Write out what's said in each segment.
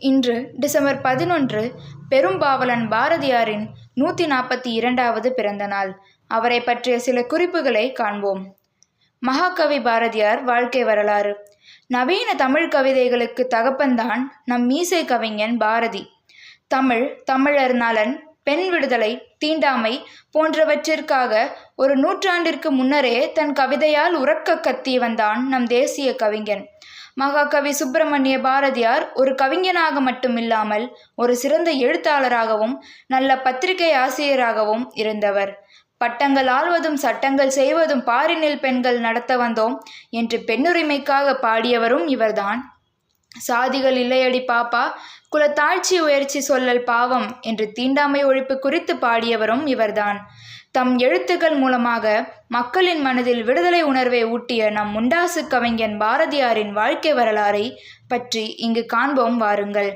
இன்று டிசம்பர் பதினொன்று பெரும்பாவலன் பாரதியாரின் நூற்றி நாற்பத்தி இரண்டாவது பிறந்த நாள். அவரை பற்றிய சில குறிப்புகளை காண்போம். மகாகவி பாரதியார் வாழ்க்கை வரலாறு. நவீன தமிழ் கவிதைகளுக்கு தகப்பன்தான் நம் மீசை கவிஞன் பாரதி. தமிழ் தமிழர் நலன் பெண் விடுதலை தீண்டாமை போன்றவற்றிற்காக ஒரு நூற்றாண்டிற்கு முன்னரே தன் கவிதையால் உறக்க கத்தியவன்தான் நம் தேசிய கவிஞன். மகாகவி சுப்பிரமணிய பாரதியார் ஒரு கவிஞனாக மட்டுமில்லாமல் ஒரு சிறந்த எழுத்தாளராகவும் நல்ல பத்திரிகை ஆசிரியராகவும் இருந்தவர். பட்டங்கள் ஆள்வதும் சட்டங்கள் செய்வதும் பாரினில் பெண்கள் நடத்த வந்தோம் என்று பெண்ணுரிமைக்காக பாடியவரும் இவர்தான். சாதிகள் இல்லையடி பாப்பா குலத்தாழ்ச்சி உயர்ச்சி சொல்லல் பாவம் என்று தீண்டாமை ஒழிப்பு குறித்து பாடியவரும் இவர்தான். தம் எழுத்துக்கள் மூலமாக மக்களின் மனதில் விடுதலை உணர்வை ஊட்டிய நம் முண்டாசு கவிஞன் பாரதியாரின் வாழ்க்கை வரலாறை பற்றி இங்கு காண்போம் வாருங்கள்.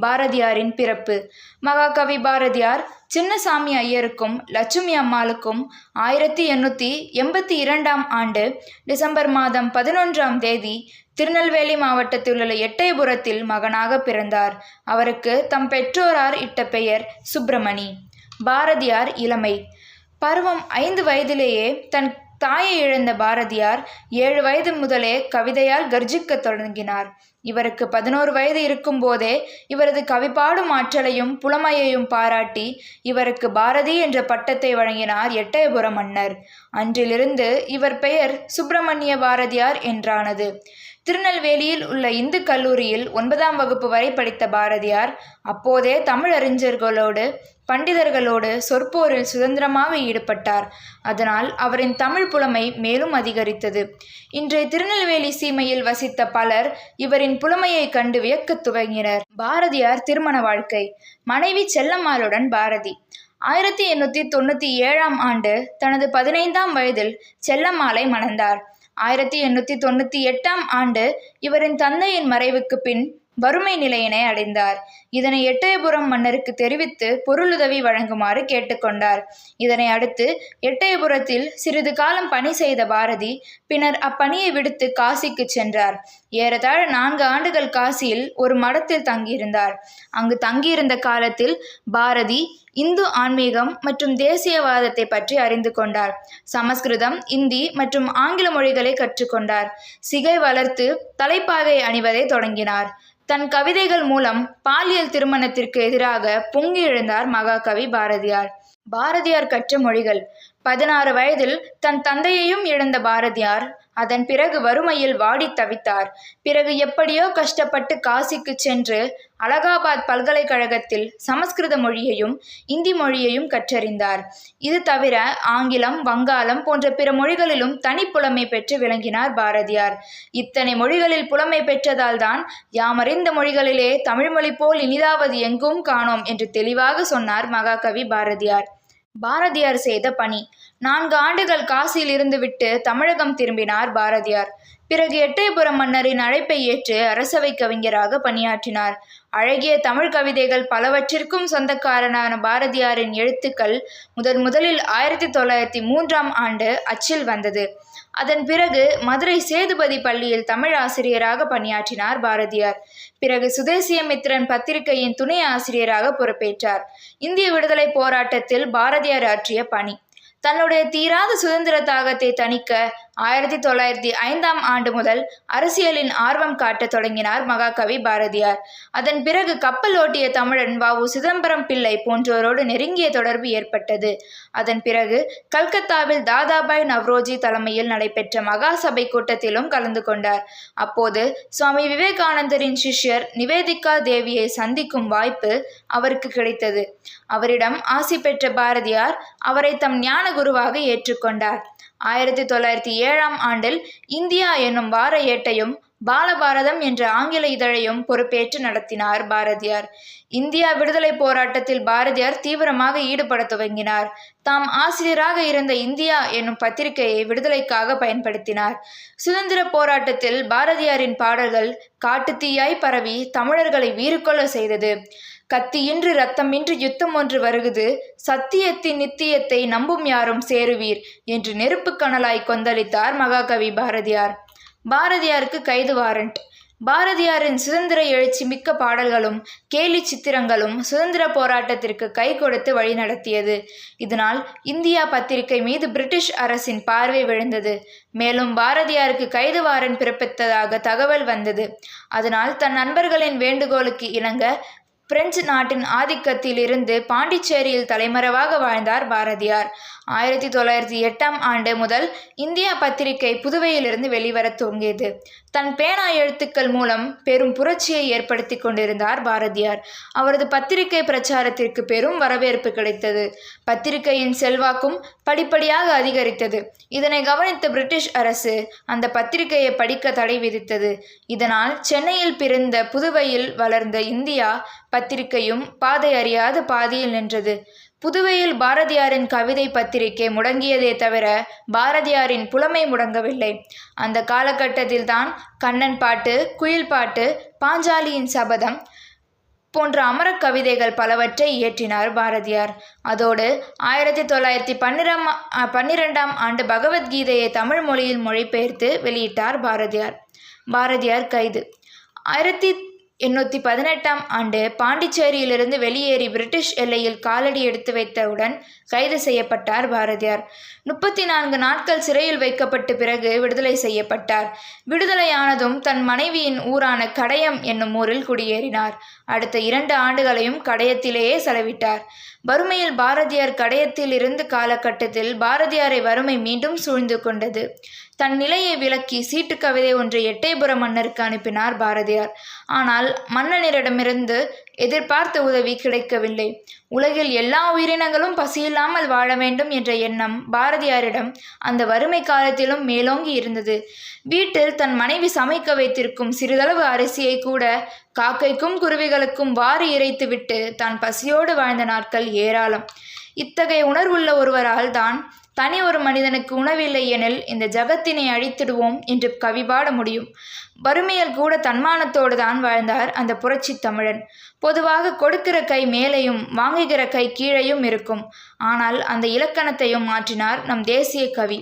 பாரதியாரின் பிறப்பு. மகாகவி பாரதியார் சின்னசாமி ஐயருக்கும் லட்சுமி அம்மாளுக்கும் ஆயிரத்தி எண்ணூற்றி எண்பத்தி இரண்டாம் ஆண்டு டிசம்பர் மாதம் பதினொன்றாம் தேதி திருநெல்வேலி மாவட்டத்தில் உள்ள எட்டயபுரத்தில் மகனாக பிறந்தார். அவருக்கு தம் பெற்றோரார் இட்ட பெயர் சுப்பிரமணி. பாரதியார் இளமை. பருவம் ஐந்து வயதிலேயே தன் தாயை இழந்த பாரதியார் ஏழு வயது முதலே கவிதையால் கர்ஜிக்க தொடங்கினார். இவருக்கு பதினோரு வயது இருக்கும்போதே இவரது கவிப்பாடும் ஆற்றலையும் புலமையையும் பாராட்டி இவருக்கு பாரதி என்ற பட்டத்தை வழங்கினார் எட்டயபுர மன்னர். அன்றிலிருந்து இவர் பெயர் சுப்பிரமணிய பாரதியார் என்றானது. திருநெல்வேலியில் உள்ள இந்து கல்லூரியில் ஒன்பதாம் வகுப்பு வரை படித்த பாரதியார் அப்போதே தமிழறிஞர்களோடு பண்டிதர்களோடு சொற்போரில் சுதந்திரமாக ஈடுபட்டார். அதனால் அவரின் தமிழ் புலமை மேலும் அதிகரித்தது. இன்றைய திருநெல்வேலி சீமையில் வசித்த பலர் இவரின் புலமையை கண்டு வியக்கத் துவங்கினர். பாரதியார் திருமண வாழ்க்கை. மனைவி செல்லம்மாளுடன் பாரதி. ஆயிரத்தி எண்ணூற்றி தொண்ணூற்றி ஏழாம் ஆண்டு தனது பதினைந்தாம் வயதில் செல்லம்மாளை மணந்தார். ஆயிரத்தி எண்ணூற்றி தொண்ணூற்றி எட்டாம் ஆண்டு இவரின் தந்தையின் மறைவுக்கு பின் வறுமை நிலையினை அடைந்தார். இதனை எட்டயபுரம் மன்னருக்கு தெரிவித்து பொருளுதவி வழங்குமாறு கேட்டுக்கொண்டார். இதனை அடுத்து எட்டயபுரத்தில் சிறிது காலம் பணி செய்த பாரதி பின்னர் அப்பணியை விடுத்து காசிக்கு சென்றார். ஏறத்தாழ நான்கு ஆண்டுகள் காசியில் ஒரு மடத்தில் தங்கியிருந்தார். அங்கு தங்கியிருந்த காலத்தில் பாரதி இந்து ஆன்மீகம் மற்றும் தேசியவாதத்தை பற்றி அறிந்து கொண்டார். சமஸ்கிருதம் இந்தி மற்றும் ஆங்கில மொழிகளை கற்றுக்கொண்டார். சிகை வளர்த்து தலைப்பாகை அணிவதை தொடங்கினார். தன் கவிதைகள் மூலம் பாலியல் திருமணத்திற்கு எதிராக பொங்கி எழுந்தார் மகாகவி பாரதியார். பாரதியார் கற்ற மொழிகள் பதினாறு வயதில் தன் தந்தையையும் இழந்த பாரதியார். அதன் பிறகு வறுமையில் வாடி தவித்தார். பிறகு எப்படியோ கஷ்டப்பட்டு காசிக்கு சென்று அலகாபாத் பல்கலைக்கழகத்தில் சமஸ்கிருத மொழியையும் இந்தி மொழியையும் கற்றறிந்தார். இது தவிர ஆங்கிலம் வங்காளம் போன்ற பிற மொழிகளிலும் தனிப்புலமை பெற்று விளங்கினார் பாரதியார். இத்தனை மொழிகளில் புலமை பெற்றதால் தான் யாமறிந்த மொழிகளிலே தமிழ்மொழி போல் இனிதாவது எங்கும் காணோம் என்று தெளிவாக சொன்னார் மகாகவி பாரதியார். பாரதியார் செய்த பணி. நான்கு ஆண்டுகள் காசியில் இருந்துவிட்டு தமிழகம் திரும்பினார் பாரதியார். பிறகு எட்டயபுரம் மன்னரின் அழைப்பை ஏற்று அரசவை கவிஞராக பணியாற்றினார். அழகிய தமிழ் கவிதைகள் பலவற்றிற்கும் சொந்தக்காரனான பாரதியாரின் எழுத்துக்கள் முதன் முதலில் ஆயிரத்தி தொள்ளாயிரத்தி மூன்றாம் ஆண்டு அச்சில் வந்தது. அதன் பிறகு மதுரை சேதுபதி பள்ளியில் தமிழ் ஆசிரியராக பணியாற்றினார் பாரதியார். பிறகு சுதேசியமித்திரன் பத்திரிகையின் துணை ஆசிரியராக பொறுப்பேற்றார். இந்திய விடுதலை போராட்டத்தில் பாரதியார் ஆற்றிய பணி. தன்னுடைய தீராத சுதந்திர தாகத்தை தணிக்க ஆயிரத்தி தொள்ளாயிரத்தி ஐந்தாம் ஆண்டு முதல் அரசியலின் ஆர்வம் காட்டத் தொடங்கினார் மகாகவி பாரதியார். அதன் பிறகு கப்பல் ஓட்டிய தமிழன் வாவு சிதம்பரம் பிள்ளை போன்றோரோடு நெருங்கிய தொடர்பு ஏற்பட்டது. அதன் பிறகு கல்கத்தாவில் தாதாபாய் நவ்ரோஜி தலைமையில் நடைபெற்ற மகாசபை கூட்டத்திலும் கலந்து கொண்டார். அப்போது சுவாமி விவேகானந்தரின் சிஷ்யர் நிவேதிகா தேவியை சந்திக்கும் வாய்ப்பு அவருக்கு கிடைத்தது. அவரிடம் ஆசி பெற்ற பாரதியார் அவரை தம் ஞான குருவாக ஏற்றுக்கொண்டார். ஆயிரத்தி தொள்ளாயிரத்தி ஏழாம் ஆண்டில் இந்தியா என்னும் வார ஏட்டையும் பாலபாரதம் என்ற ஆங்கில இதழையும் பொறுப்பேற்று நடத்தினார் பாரதியார். இந்தியா விடுதலை போராட்டத்தில் பாரதியார் தீவிரமாக ஈடுபட துவங்கினார். தாம் ஆசிரியராக இருந்த இந்தியா என்னும் பத்திரிகையை விடுதலைக்காக பயன்படுத்தினார். சுதந்திர போராட்டத்தில் பாரதியாரின் பாடல்கள் காட்டுத்தீயாய் பரவி தமிழர்களை வீறுகொள்ள செய்தது. கத்தியின்றி ரத்தமின்றி யுத்தம் ஒன்று வருகுது. சத்தியத்தின் நித்தியத்தை நம்பும் யாரும் சேருவீர் என்று நெருப்பு கணலாய் கொந்தளித்தார் மகாகவி பாரதியார். பாரதியாருக்கு கைது வாரண்ட். பாரதியாரின் சுதந்திர எழுச்சி மிக்க பாடல்களும் கேலி சித்திரங்களும் சுதந்திர போராட்டத்திற்கு கை கொடுத்து வழிநடத்தியது இதனால் இந்தியா பத்திரிகை மீது பிரிட்டிஷ் அரசின் பார்வை விழுந்தது. மேலும் பாரதியாருக்கு கைது வாரன் பிறப்பித்ததாக தகவல் வந்தது. அதனால் தன் நண்பர்களின் வேண்டுகோளுக்கு இணங்க பிரெஞ்சு நாட்டின் ஆதிக்கத்தில் இருந்து பாண்டிச்சேரியில் தலைமறைவாக வாழ்ந்தார் பாரதியார். ஆயிரத்தி தொள்ளாயிரத்தி எட்டாம் ஆண்டு முதல் இந்தியா பத்திரிகை புதுவையிலிருந்து வெளிவரத் துவங்கியது. தன் பேனா எழுத்துக்கள் மூலம் பெரும் புரட்சியை ஏற்படுத்தி கொண்டிருந்தார் பாரதியார். அவரது பத்திரிகை பிரச்சாரத்திற்கு பெரும் வரவேற்பு கிடைத்தது. பத்திரிகையின் செல்வாக்கும் படிப்படியாக அதிகரித்தது. இதனை கவனித்த பிரிட்டிஷ் அரசு அந்த பத்திரிகையை படிக்க தடை விதித்தது. இதனால் சென்னையில் பிறந்த புதுவையில் வளர்ந்த இந்தியா பத்திரிகையும் பாதை அறியாது பாதியில் நின்றது. புதுவையில் பாரதியாரின் கவிதை பத்திரிகை முடங்கியதே தவிர பாரதியாரின் புலமை முடங்கவில்லை. அந்த காலகட்டத்தில் தான் கண்ணன் பாட்டு குயில் பாட்டு பாஞ்சாலியின் சபதம் போன்ற அமரக் கவிதைகள் பலவற்றை இயற்றினார் பாரதியார். அதோடு ஆயிரத்தி தொள்ளாயிரத்தி பன்னிரம் பன்னிரெண்டாம் ஆண்டு பகவத்கீதையை தமிழ் மொழியில் மொழிபெயர்த்து வெளியிட்டார் பாரதியார். பாரதியார் கைது. ஆயிரத்தி எண்ணூற்றி பதினெட்டாம் ஆண்டு பாண்டிச்சேரியிலிருந்து வெளியேறி பிரிட்டிஷ் எல்லையில் காலடி எடுத்து வைத்தவுடன் கைது செய்யப்பட்டார் பாரதியார். முப்பத்தி நான்கு நாட்கள் சிறையில் வைக்கப்பட்ட பிறகு விடுதலை செய்யப்பட்டார். விடுதலையானதும் தன் மனைவியின் ஊரான கடையம் என்னும் ஊரில் குடியேறினார். அடுத்த இரண்டு ஆண்டுகளையும் கடையத்திலேயே செலவிட்டார். வறுமையில் பாரதியார் கடையத்தில் இருந்து காலகட்டத்தில் பாரதியாரை வறுமை மீண்டும் சூழ்ந்து கொண்டது. தன் நிலையை விளக்கி சீட்டு கவிதை ஒன்றை எட்டயபுர மன்னருக்கு அனுப்பினார் பாரதியார். ஆனால் மன்னனிடமிருந்து எதிர்பார்த்த உதவி கிடைக்கவில்லை. உலகில் எல்லா உயிரினங்களும் பசியில்லாமல் வாழ வேண்டும் என்ற எண்ணம் பாரதியாரிடம் அந்த வறுமை காலத்திலும் மேலோங்கி இருந்தது. வீட்டில் தன் மனைவி சமைக்க வைத்திருக்கும் சிறிதளவு அரிசியை கூட காக்கைக்கும் குருவிகளுக்கும் வாரி இறைத்துவிட்டு தான் பசியோடு வாழ்ந்த நாட்கள் ஏராளம். இத்தகைய உணர்வுள்ள ஒருவரால் தான் தனி ஒரு மனிதனுக்கு உணவில்லை எனில் இந்த ஜகத்தினை அழித்திடுவோம் என்று கவி பாட முடியும். வறுமையில் கூட தன்மானத்தோடு தான் வாழ்ந்தார் அந்த புரட்சி தமிழன். பொதுவாக கொடுக்கிற கை மேலேயும் வாங்குகிற கை கீழேயும் இருக்கும். ஆனால் அந்த இலக்கணத்தையும் மாற்றினார் நம் தேசிய கவி.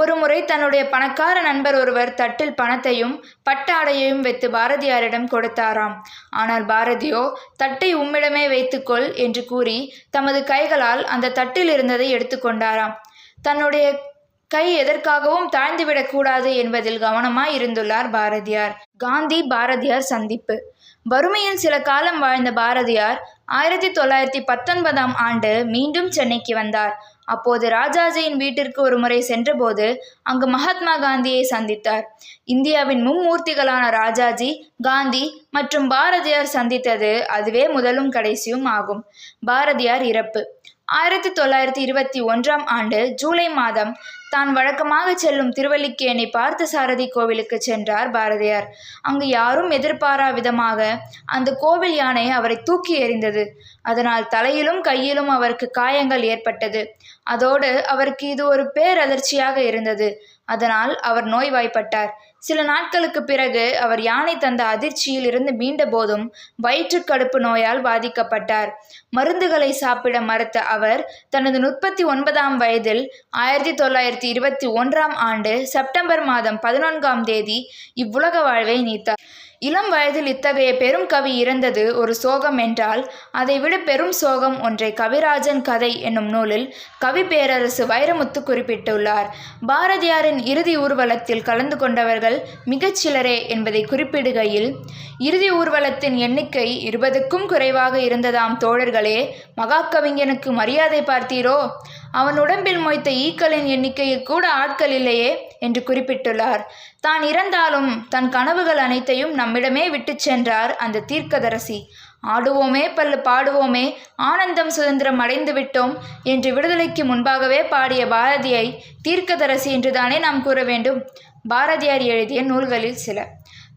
ஒருமுறை தன்னுடைய பணக்கார நண்பர் ஒருவர் தட்டில் பணத்தையும் பட்டாடையையும் வைத்து பாரதியாரிடம் கொடுத்தாராம். ஆனால் பாரதியோ தட்டை உம்மிடமே வைத்துக்கொள் என்று கூறி தமது கைகளால் அந்த தட்டில் இருந்ததை எடுத்துக்கொண்டாராம். தன்னுடைய கை எதற்காகவும் தாழ்ந்துவிடக்கூடாது என்பதில் கவனமாய் இருந்துள்ளார் பாரதியார். காந்தி பாரதியார் சந்திப்பு. வறுமையில் சில காலம் வாழ்ந்த பாரதியார் ஆயிரத்தி தொள்ளாயிரத்தி பத்தொன்பதாம் ஆண்டு மீண்டும் சென்னைக்கு வந்தார். அப்போது ராஜாஜியின் வீட்டிற்கு ஒரு முறை சென்றபோது அங்கு மகாத்மா காந்தியை சந்தித்தார். இந்தியாவின் மும்மூர்த்திகளான ராஜாஜி காந்தி மற்றும் பாரதியார் சந்தித்தது அதுவே முதலும் கடைசியும் ஆகும். பாரதியார் இறப்பு. ஆயிரத்தி தொள்ளாயிரத்தி இருபத்தி ஒன்றாம் ஆண்டு ஜூலை மாதம் தான் வழக்கமாக செல்லும் திருவல்லிக்கேணி பார்த்தசாரதி கோவிலுக்கு சென்றார் பாரதியார். அங்கு யாரும் எதிர்பாரா விதமாக அந்த கோவில் யானை அவரை தூக்கி எறிந்தது. அதனால் தலையிலும் கையிலும் அவருக்கு காயங்கள் ஏற்பட்டது. அதோடு அவருக்கு இது ஒரு பேரதிர்ச்சியாக இருந்தது. அதனால் அவர் நோய்வாய்ப்பட்டார். சில நாட்களுக்கு பிறகு அவர் யானை தந்த அதிர்ச்சியில் இருந்து மீண்ட போதும் வயிற்றுக்கடுப்பு நோயால் பாதிக்கப்பட்டார். மருந்துகளை சாப்பிட மறுத்த அவர் தனது முப்பத்தி ஒன்பதாம் வயதில் ஆயிரத்தி தொள்ளாயிரத்தி இருபத்தி ஒன்றாம் ஆண்டு செப்டம்பர் மாதம் பதினொன்றாம் தேதி இவ்வுலக வாழ்வை நீத்தார். இளம் வயதில் இத்தகைய பெரும் கவி இறந்தது ஒரு சோகம் என்றால் அதைவிட பெரும் சோகம் ஒன்றை கவிராஜன் கதை என்னும் நூலில் கவி பேரரசு வைரமுத்து குறிப்பிட்டுள்ளார். பாரதியாரின் இறுதி ஊர்வலத்தில் கலந்து கொண்டவர்கள் மிகச்சிலரே என்பதை குறிப்பிடுகையில் இறுதி ஊர்வலத்தின் எண்ணிக்கை இருபதுக்கும் குறைவாக இருந்ததாம் தோழர்களே மகாகவிஞனுக்கு மரியாதை பார்த்தீரோ? அவன் உடம்பில் மொய்த்த ஈக்களின் எண்ணிக்கையில் கூட ஆட்கள் இல்லையே. என்று குறிப்பிட்டுள்ளார். தான் இறந்தாலும் தன் கனவுகள் அனைத்தையும் நம்மிடமே விட்டுச் சென்றார் அந்த தீர்க்கதரசி. ஆடுவோமே பல்லு பாடுவோமே ஆனந்தம் சுதந்திரம் அடைந்து விட்டோம் என்று விடுதலைக்கு முன்பாகவே பாடிய பாரதியை தீர்க்கதரசி என்றுதானே நாம் கூற வேண்டும்? பாரதியார் எழுதிய நூல்களில் சில.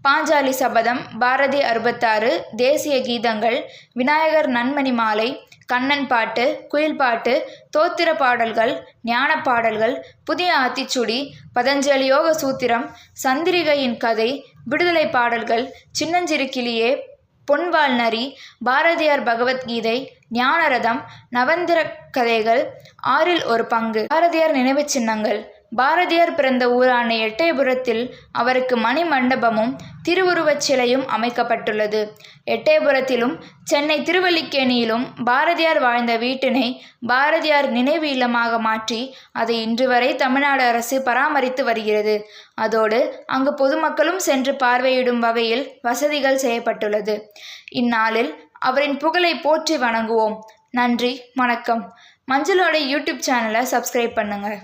பாஞ்சாலி சபதம் பாரதி அறுபத்தாறு தேசிய கீதங்கள் விநாயகர் நன்மணி மாலை கண்ணன் பாட்டு குயில் பாட்டு தோத்திர பாடல்கள் ஞான பாடல்கள் புதிய ஆத்திச்சுடி பதஞ்சலி யோக சூத்திரம் சந்திரிகையின் கதை விடுதலை பாடல்கள் சின்னஞ்சிறு கிளியே பொன்வால் நரி பாரதியார் பகவத்கீதை ஞானரதம் நவந்திர கதைகள் ஆறில் ஒரு பங்கு. பாரதியார் நினைவுச் சின்னங்கள். பாரதியார் பிறந்த ஊரான எட்டயபுரத்தில் அவருக்கு மணி மண்டபமும் திருவுருவச் சிலையும் அமைக்கப்பட்டுள்ளது. எட்டயபுரத்திலும் சென்னை திருவல்லிக்கேணியிலும் பாரதியார் வாழ்ந்த வீட்டினை பாரதியார் நினைவு இல்லமாக மாற்றி அதை இன்று வரை தமிழ்நாடு அரசு பராமரித்து வருகிறது. அதோடு அங்கு பொதுமக்களும் சென்று பார்வையிடும் வகையில் வசதிகள் செய்யப்பட்டுள்ளது. இந்நாளில் அவரின் புகழை போற்றி வணங்குவோம். நன்றி வணக்கம். மஞ்சளோட யூடியூப் சேனலை சப்ஸ்கிரைப் பண்ணுங்கள்.